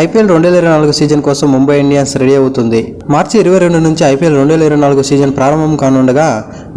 IPL రెండు వేల ఇరవై నాలుగు సీజన్ కోసం ముంబై ఇండియన్స్ రెడీ అవుతుంది. మార్చి ఇరవై రెండు నుంచి ఐపీఎల్ రెండు వేల ఇరవై నాలుగు సీజన్ ప్రారంభం కానుండగా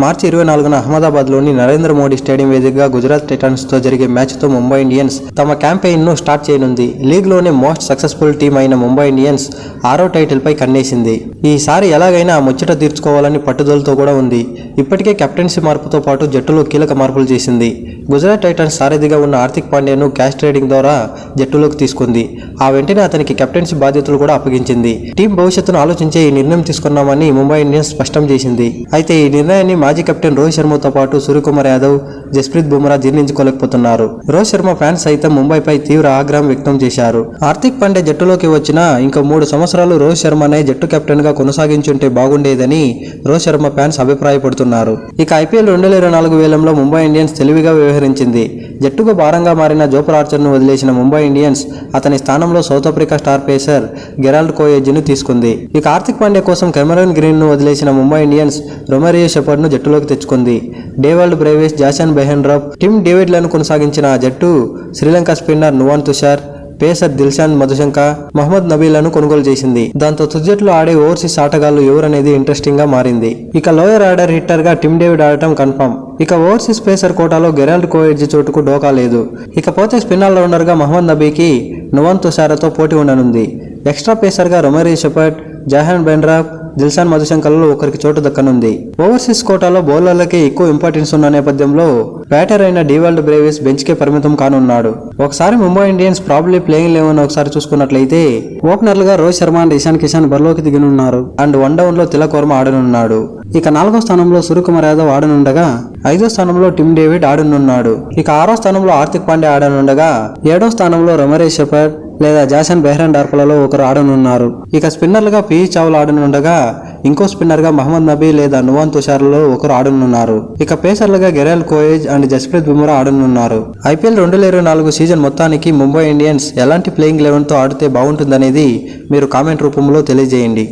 మార్చి ఇరవై నాలుగున అహ్మదాబాద్లోని నరేంద్ర మోడీ స్టేడియం వేదికగా గుజరాత్ టైటన్స్తో జరిగే మ్యాచ్తో ముంబై ఇండియన్స్ తమ క్యాంపెయిన్ను స్టార్ట్ చేయనుంది. లీగ్లోనే మోస్ట్ సక్సెస్ఫుల్ టీం అయిన ముంబై ఇండియన్స్ ఆరో టైటిల్పై కన్నేసింది. ఈసారి ఎలాగైనా ముచ్చట తీర్చుకోవాలని పట్టుదలతో కూడా ఉంది. ఇప్పటికే కెప్టెన్సీ మార్పుతో పాటు జట్టులో కీలక మార్పులు చేసింది. గుజరాత్ టైటన్స్ సారథిగా ఉన్న హార్దిక్ పాండ్యాను క్యాష్ ట్రేడింగ్ ద్వారా జట్టులోకి తీసుకుంది. ఆ వెంటనే అతనికి కెప్టెన్సీ బాధ్యతలు కూడా అప్పగించింది. టీం భవిష్యత్తును ఆలోచించే ఈ నిర్ణయం తీసుకున్నామని ముంబై ఇండియన్స్ స్పష్టం చేసింది. అయితే ఈ నిర్ణయాన్ని మాజీ కెప్టెన్ రోహిత్ శర్మతో పాటు సూర్యకుమార్ యాదవ్ జస్ప్రీత్ బుమ్రా జీర్ణించుకోలేకపోతున్నారు. రోహిత్ శర్మ ఫ్యాన్స్ సైతం ముంబైపై తీవ్ర ఆగ్రహం వ్యక్తం చేశారు. హార్దిక్ పాండే జట్టులోకి వచ్చిన ఇంకా మూడు సంవత్సరాలు రోహిత్ శర్మనే జట్టు కెప్టెన్గా కొనసాగించుంటే బాగుండేదని రోహిత్ శర్మ ఫ్యాన్స్ అభిప్రాయపడుతున్నారు. ఇక ఐపీఎల్ రెండు వేల ఇరవై నాలుగు వేలంలో ముంబై ఇండియన్స్ తెలివిగా వ్యవహరించింది జట్టుకు భారంగా మారిన జోపర్ ఆర్చర్ను వదిలేసిన ముంబై ఇండియన్స్ అతని స్థానంలో South Africa star pacer Gerald కోయేజ్ను తీసుకుంది. ఇక హార్దిక్ పాండే కోసం కెమెరన్ గ్రీన్ను వదిలేసిన ముంబై ఇండియన్స్ రొమరియో షెపర్డ్ను జట్టులోకి తెచ్చుకుంది. Dewald Brevis Jason Behrendorff Tim డేవిడ్లను కొనసాగించిన ఆ జట్టు శ్రీలంక స్పిన్నర్ నువాన్ తుషార్ పేసర్ దిల్షాన్ మధుశంక మహమ్మద్ నబీలను కొనుగోలు చేసింది. దాంతో తుజట్లో ఆడే ఓవర్సీస్ ఆటగాళ్ళు ఎవరనేది ఇంట్రెస్టింగ్గా మారింది. ఇక లోయర్ ఆర్డర్ హిట్టర్గా టిమ్ డేవిడ్ ఆడటం కన్ఫర్మ్ ఇక ఓవర్సీస్ పేసర్ కోటాలో గెరాల్డ్ కోఎడ్జ్ చోటుకు డోకా లేదు. ఇకపోతే స్పిన్నర్ రౌండర్ మహమ్మద్ నబీకి నువన్ తుషారతో పోటీ ఉండనుంది. ఎక్స్ట్రా పేసర్గా రొమరీ షెపర్ట్ జాహాన్ బెండ్రా దిల్సాన్ మధుశంకర్లో ఒకరికి చోటు దక్కనుంది. ఓవర్సీస్ కోటాలో బౌలర్లకే ఎక్కువ ఇంపార్టెన్స్ ఉన్న నేపథ్యంలో బ్యాటర్ అయిన డీవాల్డ్ బ్రేవిస్ బెంచ్కే పరిమితం కానున్నాడు. ఒకసారి Mumbai Indians probably playing eleven ఒకసారి చూసుకున్నట్లయితే ఓపెనర్లుగా రోహిత్ శర్మ అండ్ ఇషాన్ కిషాన్ బరిలోకి దిగనున్నారు. అండ్ వన్ డౌన్లో తిలక్ వర్మ ఆడనున్నాడు. ఇక నాలుగో స్థానంలో సూర్యకుమార్ యాదవ్ ఆడనుండగా ఐదో స్థానంలో టిమ్ డేవిడ్ ఆడనున్నాడు. ఇక ఆరో స్థానంలో ఆర్థిక్ పాండ్యా ఆడనుండగా ఏడో స్థానంలో రమరేష్ షెపర్డ్ లేదా జాసన్ బెహ్రాన్ డార్పలలో ఒకరు ఆడనున్నారు. ఇక స్పిన్నర్లుగా పి చావులు ఆడనుండగా ఇంకో స్పిన్నర్గా మహమ్మద్ నబీ లేదా నువాన్ తుషార్లలో ఒకరు ఆడనున్నారు. ఇక పేసర్లుగా గెరాల్ కోయేజ్ అండ్ జస్ప్రీత్ బుమ్రా ఆడనున్నారు. ఐపీఎల్ రెండు వేల ఇరవై నాలుగు సీజన్ మొత్తానికి ముంబై ఇండియన్స్ ఎలాంటి ప్లేయింగ్ లెవెన్తో ఆడితే బాగుంటుందనేది మీరు కామెంట్ రూపంలో తెలియజేయండి.